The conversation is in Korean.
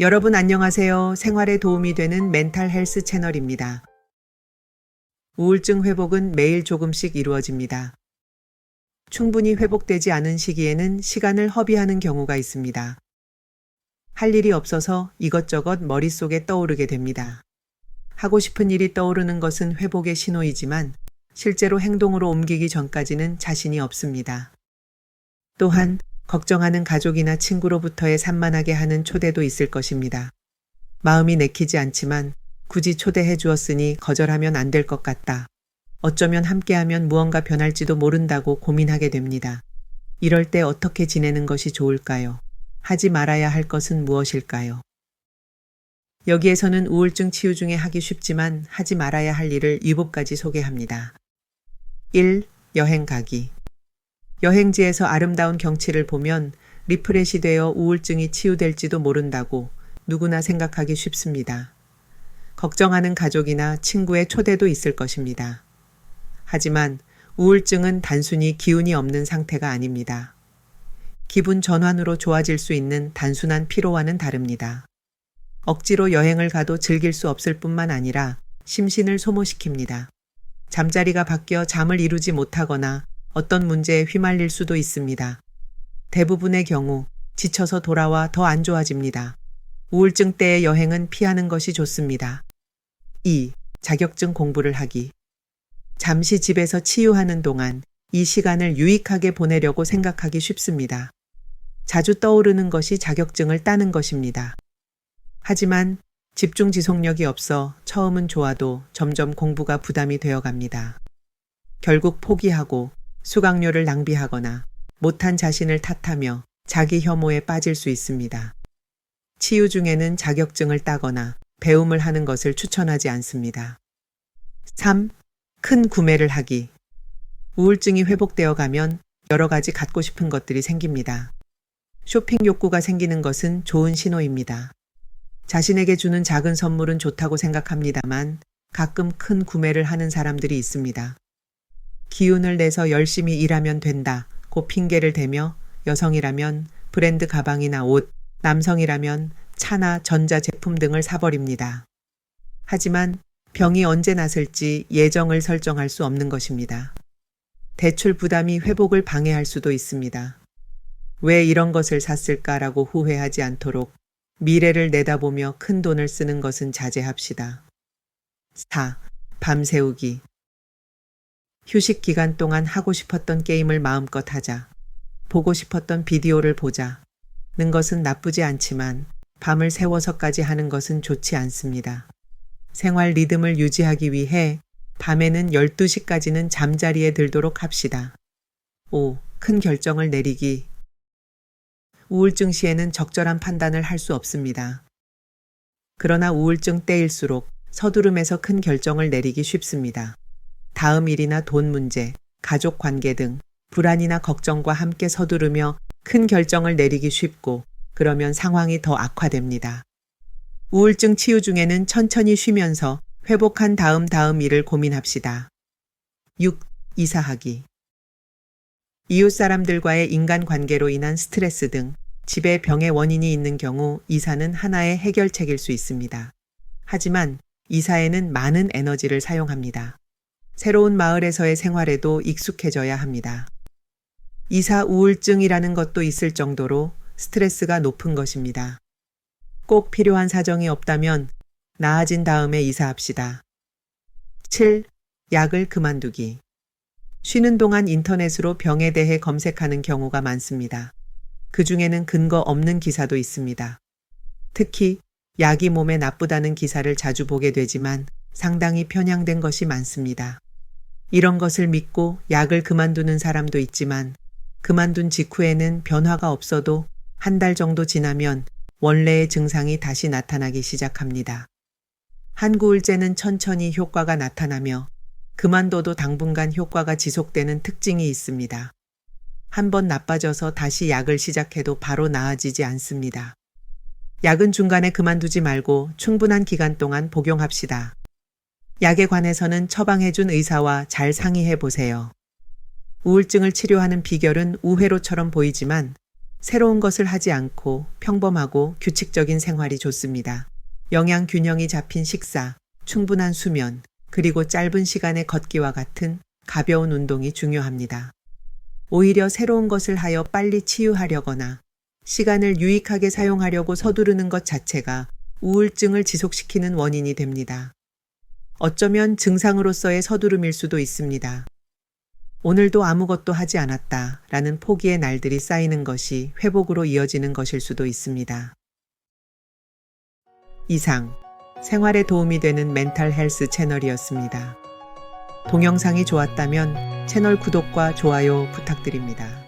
여러분 안녕하세요. 생활에 도움이 되는 멘탈 헬스 채널입니다. 우울증 회복은 매일 조금씩 이루어집니다. 충분히 회복되지 않은 시기에는 시간을 허비하는 경우가 있습니다. 할 일이 없어서 이것저것 머릿속에 떠오르게 됩니다. 하고 싶은 일이 떠오르는 것은 회복의 신호이지만 실제로 행동으로 옮기기 전까지는 자신이 없습니다. 또한 걱정하는 가족이나 친구로부터의 산만하게 하는 초대도 있을 것입니다. 마음이 내키지 않지만 굳이 초대해 주었으니 거절하면 안 될 것 같다. 어쩌면 함께하면 무언가 변할지도 모른다고 고민하게 됩니다. 이럴 때 어떻게 지내는 것이 좋을까요? 하지 말아야 할 것은 무엇일까요? 여기에서는 우울증 치유 중에 하기 쉽지만 하지 말아야 할 일을 일곱 가지 소개합니다. 1. 여행 가기. 여행지에서 아름다운 경치를 보면 리프레시 되어 우울증이 치유될지도 모른다고 누구나 생각하기 쉽습니다. 걱정하는 가족이나 친구의 초대도 있을 것입니다. 하지만 우울증은 단순히 기운이 없는 상태가 아닙니다. 기분 전환으로 좋아질 수 있는 단순한 피로와는 다릅니다. 억지로 여행을 가도 즐길 수 없을 뿐만 아니라 심신을 소모시킵니다. 잠자리가 바뀌어 잠을 이루지 못하거나 어떤 문제에 휘말릴 수도 있습니다. 대부분의 경우 지쳐서 돌아와 더 안 좋아집니다. 우울증 때의 여행은 피하는 것이 좋습니다. 2. 자격증 공부를 하기. 잠시 집에서 치유하는 동안 이 시간을 유익하게 보내려고 생각하기 쉽습니다. 자주 떠오르는 것이 자격증을 따는 것입니다. 하지만 집중 지속력이 없어 처음은 좋아도 점점 공부가 부담이 되어 갑니다. 결국 포기하고 수강료를 낭비하거나 못한 자신을 탓하며 자기 혐오에 빠질 수 있습니다. 치유 중에는 자격증을 따거나 배움을 하는 것을 추천하지 않습니다. 3. 큰 구매를 하기. 우울증이 회복되어 가면 여러 가지 갖고 싶은 것들이 생깁니다. 쇼핑 욕구가 생기는 것은 좋은 신호입니다. 자신에게 주는 작은 선물은 좋다고 생각합니다만 가끔 큰 구매를 하는 사람들이 있습니다. 기운을 내서 열심히 일하면 된다. 고 핑계를 대며 여성이라면 브랜드 가방이나 옷, 남성이라면 차나 전자제품 등을 사버립니다. 하지만 병이 언제 났을지 예정을 설정할 수 없는 것입니다. 대출 부담이 회복을 방해할 수도 있습니다. 왜 이런 것을 샀을까라고 후회하지 않도록 미래를 내다보며 큰 돈을 쓰는 것은 자제합시다. 4. 밤새우기. 휴식 기간 동안 하고 싶었던 게임을 마음껏 하자. 보고 싶었던 비디오를 보자. 는 것은 나쁘지 않지만 밤을 새워서까지 하는 것은 좋지 않습니다. 생활 리듬을 유지하기 위해 밤에는 12시까지는 잠자리에 들도록 합시다. 5. 큰 결정을 내리기. 우울증 시에는 적절한 판단을 할 수 없습니다. 그러나 우울증 때일수록 서두름에서 큰 결정을 내리기 쉽습니다. 다음 일이나 돈 문제, 가족 관계 등 불안이나 걱정과 함께 서두르며 큰 결정을 내리기 쉽고 그러면 상황이 더 악화됩니다. 우울증 치유 중에는 천천히 쉬면서 회복한 다음 다음 일을 고민합시다. 6. 이사하기. 이웃 사람들과의 인간 관계로 인한 스트레스 등 집에 병의 원인이 있는 경우 이사는 하나의 해결책일 수 있습니다. 하지만 이사에는 많은 에너지를 사용합니다. 새로운 마을에서의 생활에도 익숙해져야 합니다. 이사 우울증이라는 것도 있을 정도로 스트레스가 높은 것입니다. 꼭 필요한 사정이 없다면 나아진 다음에 이사합시다. 7. 약을 그만두기. 쉬는 동안 인터넷으로 병에 대해 검색하는 경우가 많습니다. 그 중에는 근거 없는 기사도 있습니다. 특히 약이 몸에 나쁘다는 기사를 자주 보게 되지만 상당히 편향된 것이 많습니다. 이런 것을 믿고 약을 그만두는 사람도 있지만 그만둔 직후에는 변화가 없어도 한 달 정도 지나면 원래의 증상이 다시 나타나기 시작합니다. 한구울제는 천천히 효과가 나타나며 그만둬도 당분간 효과가 지속되는 특징이 있습니다. 한 번 나빠져서 다시 약을 시작해도 바로 나아지지 않습니다. 약은 중간에 그만두지 말고 충분한 기간 동안 복용합시다. 약에 관해서는 처방해준 의사와 잘 상의해 보세요. 우울증을 치료하는 비결은 우회로처럼 보이지만 새로운 것을 하지 않고 평범하고 규칙적인 생활이 좋습니다. 영양 균형이 잡힌 식사, 충분한 수면, 그리고 짧은 시간의 걷기와 같은 가벼운 운동이 중요합니다. 오히려 새로운 것을 하여 빨리 치유하려거나 시간을 유익하게 사용하려고 서두르는 것 자체가 우울증을 지속시키는 원인이 됩니다. 어쩌면 증상으로서의 서두름일 수도 있습니다. 오늘도 아무것도 하지 않았다 라는 포기의 날들이 쌓이는 것이 회복으로 이어지는 것일 수도 있습니다. 이상 생활에 도움이 되는 멘탈 헬스 채널이었습니다. 동영상이 좋았다면 채널 구독과 좋아요 부탁드립니다.